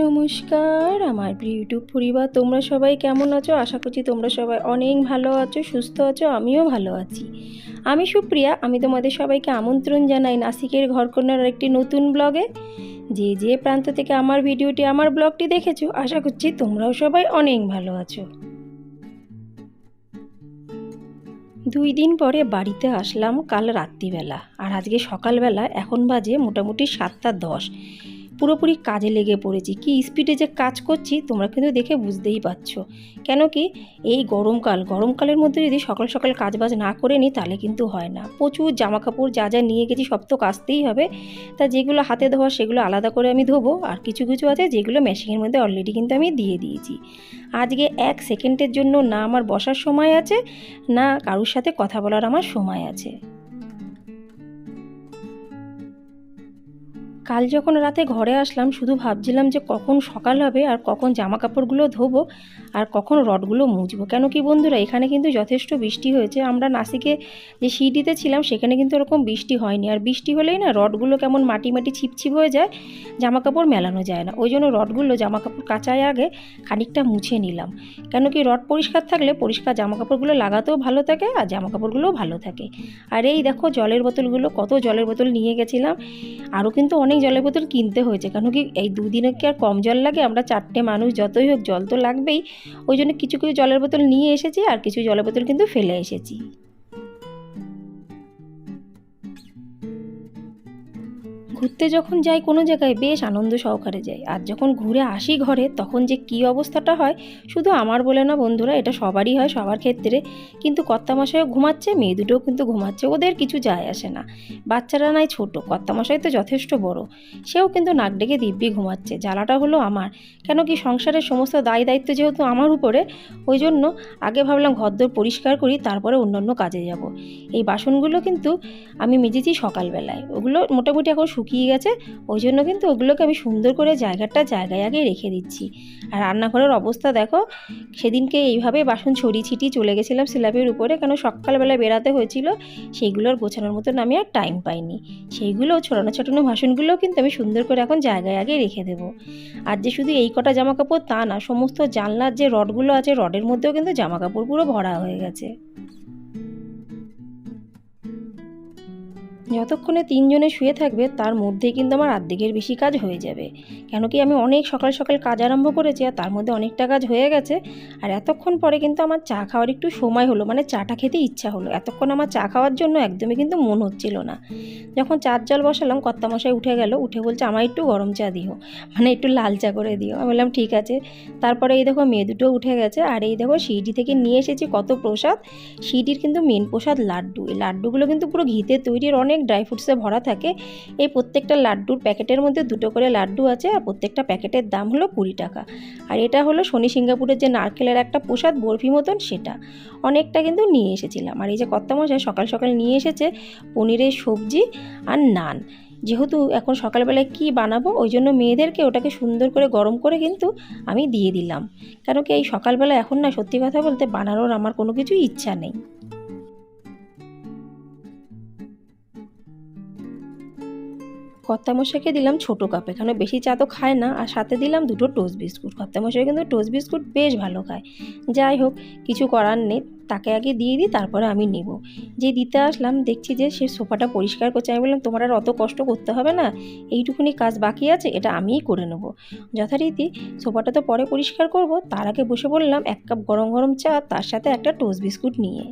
নমস্কার, আমার প্রিয় ইউটিউব পরিবার, তোমরা সবাই কেমন আছো? আশা করছি তোমরা সবাই অনেক ভালো আছো, সুস্থ আছো, আমিও ভালো আছি। আমি সুপ্রিয়া, আমি তোমাদের সবাইকে আমন্ত্রণ জানাই নাসিকের ঘরকন্যার একটি নতুন ব্লগে। যে যে প্রান্ত থেকে আমার ভিডিওটি, আমার ব্লগটি দেখেছ, আশা করছি তোমরাও সবাই অনেক ভালো আছো। দুই দিন পরে বাড়িতে আসলাম কাল রাত্রিবেলা, আর আজকে সকালবেলা এখন বাজে মোটামুটি সাতটা দশ। পুরোপুরি কাজে লেগে পড়েছি। কি স্পিডে যে কাজ করছি, তোমরা কিন্তু দেখে বুঝতেই পারছ। কেন কি, এই গরমকাল গরমকালের মধ্যে যদি সকাল সকাল কাজ বাজ না করে নিই তাহলে কিন্তু হয় না। প্রচুর জামা কাপড় যা যা নিয়ে গেছি, সব তো কাচতেই হবে। তা যেগুলো হাতে ধোয়া, সেগুলো আলাদা করে আমি ধোবো। আর কিছু কিছু আছে, যেগুলো মেশিনের মধ্যে অলরেডি কিন্তু আমি দিয়ে দিয়েছি। আজকে এক সেকেন্ডের জন্য না আমার বসার সময় আছে, না কারুর সাথে কথা বলার আমার সময় আছে। কাল যখন রাতে ঘরে আসলাম, শুধু ভাবছিলাম যে কখন সকাল হবে আর কখন জামা কাপড়গুলো ধোবো আর কখন রডগুলো মুছবো। কেন কি বন্ধুরা, এখানে কিন্তু যথেষ্ট বৃষ্টি হয়েছে। আমরা নাসিকে যে সিডিতে ছিলাম, সেখানে কিন্তু এরকম বৃষ্টি হয়নি। আর বৃষ্টি হলেই না, রডগুলো কেমন মাটি মাটি ছিপছিপ হয়ে যায় জামা কাপড় মেলানো যায় না। ওই জন্য রডগুলো জামা কাপড় কাচার আগে খানিকটা মুছে নিলাম। কেন কি রড পরিষ্কার থাকলে পরিষ্কার জামা কাপড়গুলো লাগাতেও ভালো থাকে আর জামা কাপড়গুলোও ভালো থাকে। আর এই দেখো জলের বোতলগুলো, কত জলের বোতল নিয়ে গেছিলাম। আরও কিন্তু অনেক জলের বোতল কিনতে হয়েছে। কেন কি এই দুদিনে কি আর কম জল লাগে? আমরা চারটে মানুষ, যতই হোক জল তো লাগবেই। ওই জন্য কিছু কিছু জলের বোতল নিয়ে এসেছি আর কিছু জলের বোতল কিন্তু ফেলে এসেছি। ঘুরতে যখন যাই কোনো জায়গায় বেশ আনন্দ সহকারে যাই। আর যখন ঘুরে আসি ঘরে, তখন যে কী অবস্থাটা হয়, শুধু আমার বলে না বন্ধুরা, এটা সবারই হয় সবার ক্ষেত্রে। কিন্তু কর্তামশাইও ঘুমাচ্ছে, মেয়ে দুটোও কিন্তু ঘুমাচ্ছে, ওদের কিছু যায় আসে না। বাচ্চারা নাই ছোটো, কর্তামশাই তো যথেষ্ট বড়। সেও কিন্তু নাক ডেকে দিব্যি ঘুমাচ্ছে, জ্বালাটা হলো আমার। কেন কি সংসারের সমস্ত দায় দায়িত্ব যেহেতু আমার উপরে, ওই জন্য আগে ভাবলাম ঘরদোর পরিষ্কার করি, তারপরে অন্যান্য কাজে যাব। এই বাসনগুলো কিন্তু আমি মেজেছি সকালবেলায়। ওগুলো মোটামুটি এখন শুকিয়ে গেছে, ওই জন্য কিন্তু ওগুলোকে আমি সুন্দর করে জায়গাটা জায়গায় আগে রেখে দিচ্ছি। আর রান্নাঘরের অবস্থা দেখো, সেদিনকে এইভাবে বাসন ছড়িয়ে ছিটিয়ে চলে গেছিলাম স্ল্যাবের উপরে, কেন সকালবেলায় বেরাতে হয়েছিল, সেইগুলোর গোছানোর মতন আমি আর টাইম পাইনি। সেইগুলো ছড়ানো ছটানো বাসনগুলোও কিন্তু আমি সুন্দর করে এখন জায়গায় আগে রেখে দেবো। আর যে শুধু এই কটা জামা কাপড় তা না, সমস্ত জানলার যে রডগুলো আছে, রডের মধ্যেও কিন্তু জামা কাপড় পুরো ভরা হয়ে গেছে। যতক্ষণে তিনজনে শুয়ে থাকবে, তার মধ্যেই কিন্তু আমার আর্ধেকের বেশি কাজ হয়ে যাবে। কেন কি আমি অনেক সকাল সকাল কাজ আরম্ভ করেছি আর তার মধ্যে অনেকটা কাজ হয়ে গেছে। আর এতক্ষণ পরে কিন্তু আমার চা খাওয়ার একটু সময় হলো মানে চাটা খেতে ইচ্ছা হলো। এতক্ষণ আমার চা খাওয়ার জন্য একদমই কিন্তু মন হচ্ছিল না। যখন চার জল বসালাম, কর্তামশাই উঠে গেল, উঠে বলছে আমার একটু গরম চা দিও। মানে একটু লাল চা করে দিও। আমি বললাম, ঠিক আছে। তারপরে এই দেখো মেয়ে দুটো উঠে গেছে। আর এই দেখো সিঁড়ি থেকে নিয়ে এসেছি কত প্রসাদ। সিঁড়ির কিন্তু মেন প্রসাদ লাড্ডু। এই লাড্ডুগুলো কিন্তু পুরো ঘিতে তৈরির অনেক ড্রাই ফ্রুটসে ভরা থাকে। এই প্রত্যেকটা লাড্ডুর প্যাকেটের মধ্যে দুটো করে লাড্ডু আছে আর প্রত্যেকটা প্যাকেটের দাম হলো কুড়ি টাকা। আর এটা হলো শনি সিঙ্গাপুরের যে নারকেলের একটা প্রসাদ, বরফি মতন সেটা। অনেকটা কিন্তু নিয়ে এসেছিলাম। আর এই যে কর্তামশাই সকাল সকাল নিয়ে এসেছে পনিরের সবজি আর নান। যেহেতু এখন সকালবেলায় কি বানাবো, ওই জন্য মেয়েদেরকে ওটাকে সুন্দর করে গরম করে কিন্তু আমি দিয়ে দিলাম। কেন কি এই সকালবেলা এখন না সত্যি কথা বলতে বানানোর আমার কোনো কিছু ইচ্ছা নেই। কর্তামশাইকে দিলাম ছোটো কাপে, কেন বেশি চা তো খায় না, আর সাথে দিলাম দুটো টোস্ট বিস্কুট কর্তামশাই কিন্তু টোস্ট বিস্কুট বেশ ভালো খায়। যাই হোক, কিছু করার নেই, তাকে আগে দিয়ে দিই, তারপরে আমি নিব। যে দিতে আসলাম, দেখছি যে সে সোফাটা পরিষ্কার করছে, আমি বললাম, তোমার আর অত কষ্ট করতে হবে না, এইটুকুনি কাজ বাকি আছে, এটা আমিই করে নেব। যথারীতি সোফাটা তো পরে পরিষ্কার করব, তার আগে বসে বললাম, এক কাপ গরম গরম চা, তার সাথে একটা টোস্ট বিস্কুট নিয়ে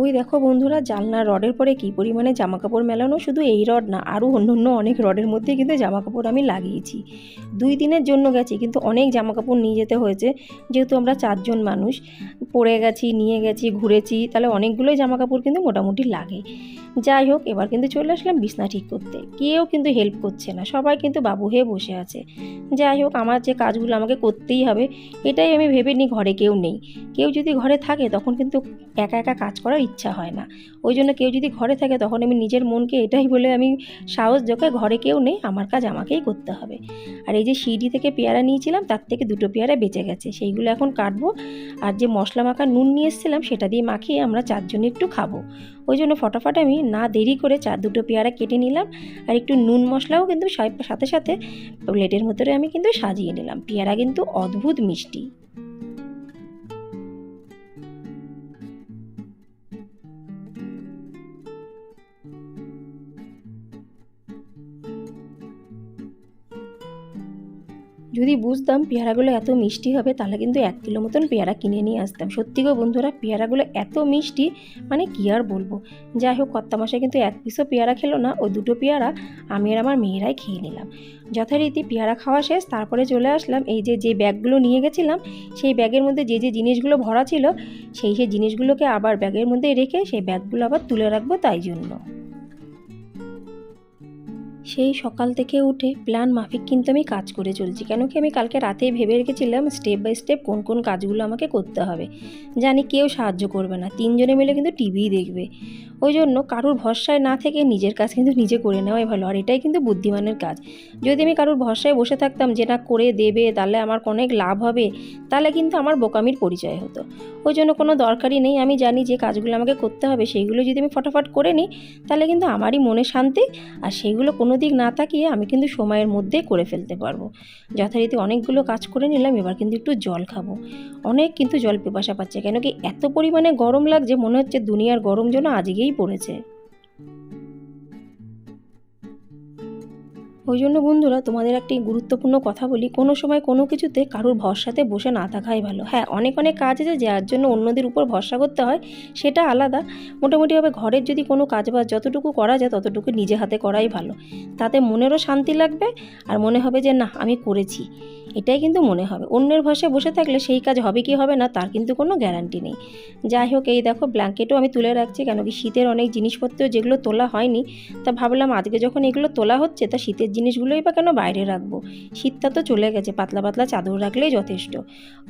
ওই দেখো বন্ধুরা জানলা রডের পরে কী পরিমাণে জামা কাপড় মেলানো? শুধু এই রড না আরও অন্য অন্য অনেক রডের মধ্যে কিন্তু জামা কাপড় আমি লাগিয়েছি। দুই দিনের জন্য গেছি, কিন্তু অনেক জামা কাপড় নিয়ে যেতে হয়েছে। যেহেতু আমরা চারজন মানুষ, পড়ে গেছি, নিয়ে গেছি, ঘুরেছি, তাহলে অনেকগুলোই জামা কাপড় কিন্তু মোটামুটি লাগে। যাই হোক, এবার কিন্তু চলে আসলাম বিছনা ঠিক করতে। কেউ কিন্তু হেল্প করছে না, সবাই কিন্তু বাবু হয়ে বসে আছে। যাই হোক, আমার যে কাজগুলো আমাকে করতেই হবে, এটাই আমি ভেবে নিই ঘরে কেউ নেই। কেউ যদি ঘরে থাকে, তখন কিন্তু একা একা কাজ করার ইচ্ছা হয় না। ওই জন্য কেউ যদি ঘরে থাকে তখন আমি নিজের মনকে এটাই বলে আমি সাহস যোগে ঘরে কেউ নেই, আমার কাজ আমাকেই করতে হবে। আর এই যে যে সিডি থেকে পেয়ারা নিয়েছিলাম, তার থেকে দুটো পেয়ারা বেঁচে গেছে। সেইগুলো এখন কাটবো। আর যে মশলা মাখা নুন নিয়ে এসেছিলাম, সেটা দিয়ে মাখিয়ে আমরা চারজনে একটু খাব। ওই জন্য ফটাফট আমি না দেরি করে চার দুটো পেয়ারা কেটে নিলাম। আর একটু নুন মশলাও কিন্তু সাথে সাথে প্লেটের ভেতরে আমি কিন্তু সাজিয়ে নিলাম। পেয়ারা কিন্তু অদ্ভুত মিষ্টি। যদি বুঝতাম পেয়ারাগুলো এত মিষ্টি হবে, তাহলে কিন্তু এক কিলো মতন পেয়ারা কিনে নিয়ে আসতাম। সত্যি গো বন্ধুরা, পেয়ারাগুলো এত মিষ্টি মানে কী আর বলব? যাই হোক, কর্তা মশাই কিন্তু এক পিসও পেয়ারা খেলো না ওই দুটো পেয়ারা আমি আর আমার মেয়েরাই খেয়ে নিলাম। যথারীতি পেয়ারা খাওয়া শেষ, তারপরে চলে আসলাম। এই যে যে ব্যাগগুলো নিয়ে গেছিলাম, সেই ব্যাগের মধ্যে যে যে জিনিসগুলো ভরা ছিল, সেই সেই জিনিসগুলোকে আবার ব্যাগের মধ্যে রেখে, সেই ব্যাগগুলো আবার তুলে রাখব তাই জন্য। সেই সকাল থেকে উঠে প্ল্যান মাফিক কিন্তু আমি কাজ করে চলছি। কেন কি আমি কালকে রাতেই ভেবে রেখেছিলাম স্টেপ বাই স্টেপ কোন কোন কাজগুলো আমাকে করতে হবে। জানি কেউ সাহায্য করবে না, তিনজনে মিলে কিন্তু টিভিই দেখবে। ওই জন্য কারুর ভরসায় না থেকে নিজের কাজ কিন্তু নিজে করে নেওয়াই ভালো, আর এটাই কিন্তু বুদ্ধিমানের কাজ। যদি আমি কারুর ভরসায় বসে থাকতাম যে না করে দেবে, তাহলে আমার অনেক লাভ হবে, তাহলে কিন্তু আমার বোকামির পরিচয় হতো। ওই জন্য কোনো দরকারই নেই, আমি জানি যে কাজগুলো আমাকে করতে হবে, সেইগুলো যদি আমি ফটাফট করে নিই, তাহলে কিন্তু আমারই মনে শান্তি, আর সেইগুলো কোনো দিক না তাকিয়ে আমি কিন্তু সময়ের মধ্যে করে ফেলতে পারব। যথারীতি অনেকগুলো কাজ করে নিলাম, এবার কিন্তু একটু জল খাব। অনেক কিন্তু জল পিপাসা পাচ্ছে, কেন কি এত পরিমাণে গরম লাগছে, মনে হচ্ছে দুনিয়ার গরম যেন আজকেই পড়েছে। ওই জন্য বন্ধুরা, তোমাদের একটি গুরুত্বপূর্ণ কথা বলি। কোনো সময় কোনো কিছুতে কারোর ভরসাতে বসে না থাকাই ভালো। হ্যাঁ অনেক অনেক কাজ আছে যার জন্য অন্যদের উপর ভরসা করতে হয়, সেটা আলাদা। মোটামুটিভাবে ঘরের যদি কোনো কাজ বাজ যতটুকু করা যায়, ততটুকু নিজে হাতে করাই ভালো। তাতে মনেরও শান্তি লাগবে আর মনে হবে যে, না, আমি করেছি। এটাই কিন্তু মনে হবে। অন্যের ভরসায় বসে থাকলে সেই কাজ হবে কি হবে না, তার কিন্তু কোনো গ্যারান্টি নেই। যাই হোক, এই দেখো, ব্ল্যাঙ্কেটও আমি তুলে রাখছি, কেন কি শীতের অনেক জিনিসপত্র যেগুলো তোলা হয়নি। তা ভাবলাম আজকে যখন এগুলো তোলা হচ্ছে, তা শীতের জিনিসগুলোই বা কেন বাইরে রাখব? শীতটা তো চলে গেছে, পাতলা পাতলা চাদর রাখলেই যথেষ্ট।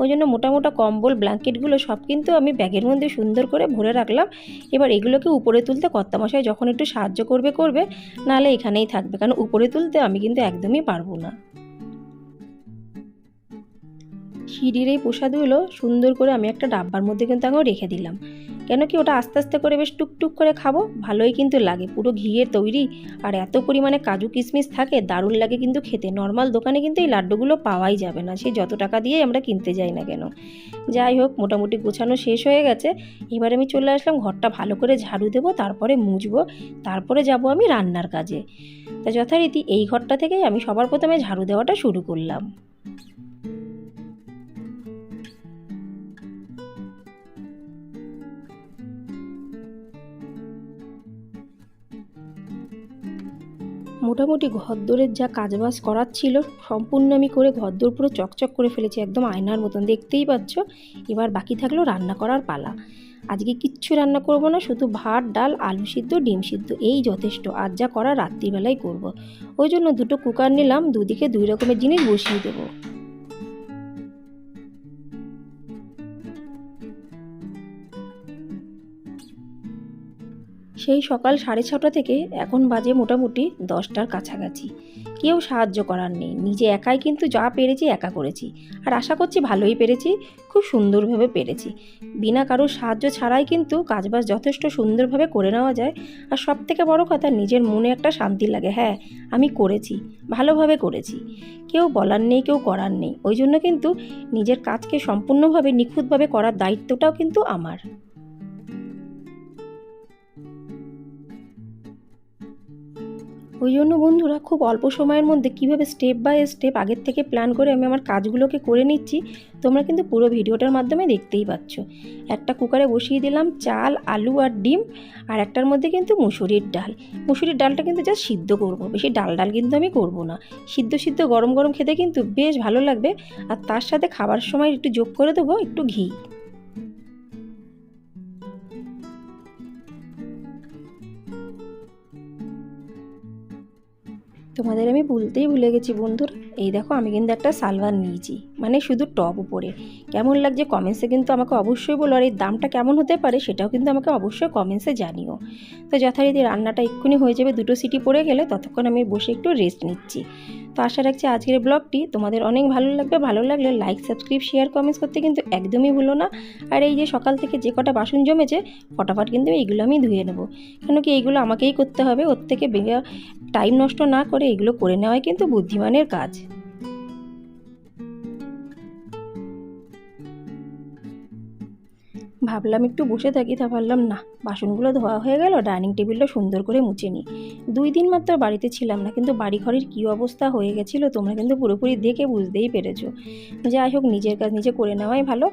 ওই জন্য মোটা মোটা কম্বল, ব্ল্যাঙ্কেটগুলো সব কিন্তু আমি ব্যাগের মধ্যে সুন্দর করে ভরে রাখলাম। এবার এগুলোকে উপরে তুলতে কর্তামশাই যখন একটু সাহায্য করবে করবে, নাহলে এখানেই থাকবে। কারণ উপরে তুলতে আমি কিন্তু একদমই পারব না। সিঁড়ির এই প্রসাদগুলো সুন্দর করে আমি একটা ডাব্বার মধ্যে কিন্তু আমি রেখে দিলাম। কেন কি ওটা আস্তে আস্তে করে বেশ টুকটুক করে খাব? ভালোই কিন্তু লাগে, পুরো ঘিয়ের তৈরি। আর এত পরিমাণে কাজু কিশমিশ থাকে, দারুণ লাগে কিন্তু খেতে। নর্মাল দোকানে কিন্তু এই লাড্ডুগুলো পাওয়াই যাবে না, সে যত টাকা দিয়েই আমরা কিনতে যাই না কেন। যাই হোক, মোটামুটি গোছানো শেষ হয়ে গেছে। এবার আমি চলে আসলাম, ঘরটা ভালো করে ঝাড়ু দেবো, তারপরে মুছবো, তারপরে যাব আমি রান্নার কাজে। তা যথারীতি এই ঘরটা থেকেই আমি সবার প্রথমে ঝাড়ু দেওয়াটা শুরু করলাম। মোটামুটি ঘরদোরের যা কাজবাজ করার ছিল, সম্পূর্ণ আমি করে ঘরদোর পুরো চকচক করে ফেলেছি, একদম আয়নার মতন। দেখতেই পাচ্ছ, এবার বাকি থাকল রান্না করার পালা। আজকে কিচ্ছু রান্না করব না, শুধু ভাত, ডাল, আলু সিদ্ধ, ডিম সিদ্ধ, এই যথেষ্ট। আর যা করা রাত্রিবেলাই করব। ওই জন্য দুটো কুকার নিলাম, দুদিকে দুই রকমের জিনিস বসিয়ে দেবো। সেই সকাল সাড়ে ছটা থেকে এখন বাজে মোটামুটি দশটার কাছাকাছি। কেউ সাহায্য করার নেই। নিজে একাই কিন্তু যা পেরেছি একা করেছি। আর আশা করছি ভালোই পেরেছি, খুব সুন্দরভাবে পেরেছি। বিনা কারোর সাহায্য ছাড়াই কিন্তু কাজবাজ যথেষ্ট সুন্দরভাবে করে নেওয়া যায়। আর সব থেকে বড় কথা, নিজের মনে একটা শান্তি লাগে। হ্যাঁ আমি করেছি, ভালোভাবে করেছি। কেউ বলার নেই, কেউ করার নেই। ওই জন্য কিন্তু নিজের কাজকে সম্পূর্ণভাবে নিখুঁতভাবে করার দায়িত্বটাও কিন্তু আমার। ওই জন্য বন্ধুরা খুব অল্প সময়ের মধ্যে কীভাবে স্টেপ বাই স্টেপ আগের থেকে প্ল্যান করে আমি আমার কাজগুলোকে করে নিচ্ছি, তোমরা কিন্তু পুরো ভিডিওটার মাধ্যমে দেখতেই পাচ্ছ। একটা কুকারে বসিয়ে দিলাম চাল, আলু আর ডিম, আর একটার মধ্যে কিন্তু মুসুরির ডাল। মুসুরির ডালটা কিন্তু জাস্ট সিদ্ধ করব, বেশি ডাল ডাল কিন্তু আমি করব না। সিদ্ধ সিদ্ধ গরম গরম খেতে কিন্তু বেশ ভালো লাগবে, আর তার সাথে খাবার সময় একটু যোগ করে দেবো, একটু ঘি। তোমাদের আমি বলতেই ভুলে গেছি বন্ধুরা। এই দেখো, আমি কিন্তু একটা সালভার নিয়েছি। মানে শুধু টপ উপরে। কেমন লাগছে কমেন্টসে কিন্তু আমাকে অবশ্যই বলো। আর এই দামটা কেমন হতে পারে সেটাও কিন্তু আমাকে অবশ্যই কমেন্টসে জানিও। তো যথারীতি রান্নাটা এক্ষুনি হয়ে যাবে। দুটো সিটি পড়ে গেলে ততক্ষণ আমি বসে একটু রেস্ট নিচ্ছি। তো আশা রাখছি আজকের ব্লগটি তোমাদের অনেক ভালো লাগবে। ভালো লাগলে লাইক সাবস্ক্রাইব শেয়ার কমেন্টস করতে কিন্তু একদমই ভুলো না। আর এই যে সকাল থেকে যে কটা বাসন জমেছে, ফটাফট কিন্তু এইগুলো আমি ধুয়ে নেব। কেন কি এইগুলো আমাকেই করতে হবে। ওর থেকে টাইম নষ্ট না করে এগুলো করে নেওয়াই কিন্তু বুদ্ধিমানের কাজ। ভাবলাম একটু বসে থাকি তা ভাবলাম না বাসনগুলো ধোয়া হয়ে গেল, ডাইনিং টেবিলটা সুন্দর করে মুছে নিই। দুই দিন মাত্র বাড়িতে ছিলাম না, কিন্তু বাড়ি ঘরের কী অবস্থা হয়ে গেছিল তোমরা কিন্তু পুরোপুরি দেখে বুঝতেই পেরেছ। যাই হোক, নিজের কাজ নিজে করে নেওয়াই ভালো।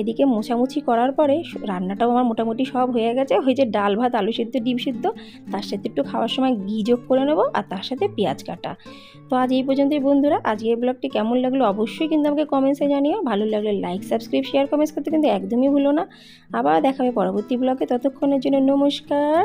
এদিকে মোছামুছি করার পরে রান্নাটাও আমার মোটামুটি সব হয়ে গেছে। হয়েছে ডাল ভাত, আলু সিদ্ধ, ডিম সিদ্ধ, তার সাথে একটু খাওয়ার সময় ঘি যোগ করে নেব আর তার সাথে পেঁয়াজ কাটা। তো আজ এই পর্যন্তই বন্ধুরা, আজকে এই ব্লগটি কেমন লাগল অবশ্যই কিন্তু আমাকে কমেন্টসে জানিও। ভালো লাগলে লাইক, সাবস্ক্রাইব শেয়ার কমেন্টস করতে কিন্তু একদমই ভুলো না। আবার দেখাবে পরবর্তী ব্লগে ততক্ষণের জন্য নমস্কার।